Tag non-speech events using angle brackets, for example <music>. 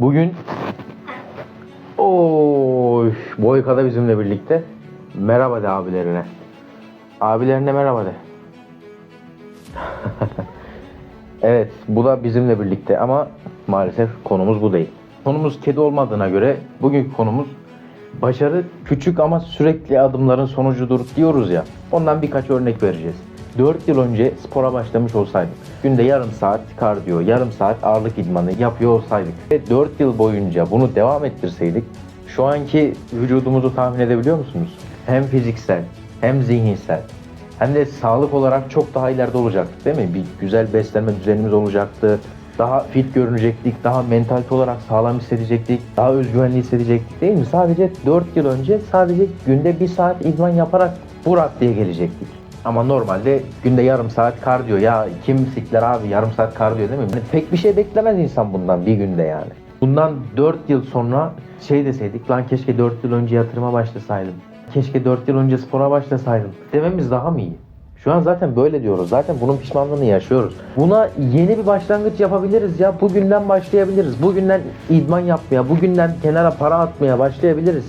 Bugün Oy, Boyka da bizimle birlikte. Merhaba de abilerine. Abilerine merhaba de. <laughs> evet, bu da bizimle birlikte ama maalesef konumuz bu değil. Konumuz kedi olmadığına göre bugünkü konumuz başarı küçük ama sürekli adımların sonucudur diyoruz ya. Ondan birkaç örnek vereceğiz. 4 yıl önce spora başlamış olsaydık, günde yarım saat kardiyo, yarım saat ağırlık idmanı yapıyor olsaydık ve 4 yıl boyunca bunu devam ettirseydik, şu anki vücudumuzu tahmin edebiliyor musunuz? Hem fiziksel, hem zihinsel, hem de sağlık olarak çok daha ileride olacaktık değil mi? Bir güzel beslenme düzenimiz olacaktı. Daha fit görünecektik, daha mental olarak sağlam hissedecektik, daha özgüvenli hissedecektik değil mi? Sadece 4 yıl önce sadece günde 1 saat idman yaparak bu raddeye gelecektik. Ama normalde günde yarım saat kardiyo ya kim sikler abi yarım saat kardiyo değil mi? Yani pek bir şey beklemez insan bundan bir günde yani. Bundan 4 yıl sonra şey deseydik lan keşke 4 yıl önce yatırıma başlasaydım. Keşke 4 yıl önce spora başlasaydım. Dememiz daha mı iyi? Şu an zaten böyle diyoruz. Zaten bunun pişmanlığını yaşıyoruz. Buna yeni bir başlangıç yapabiliriz ya. Bugünden başlayabiliriz. Bugünden idman yapmaya, bugünden kenara para atmaya başlayabiliriz.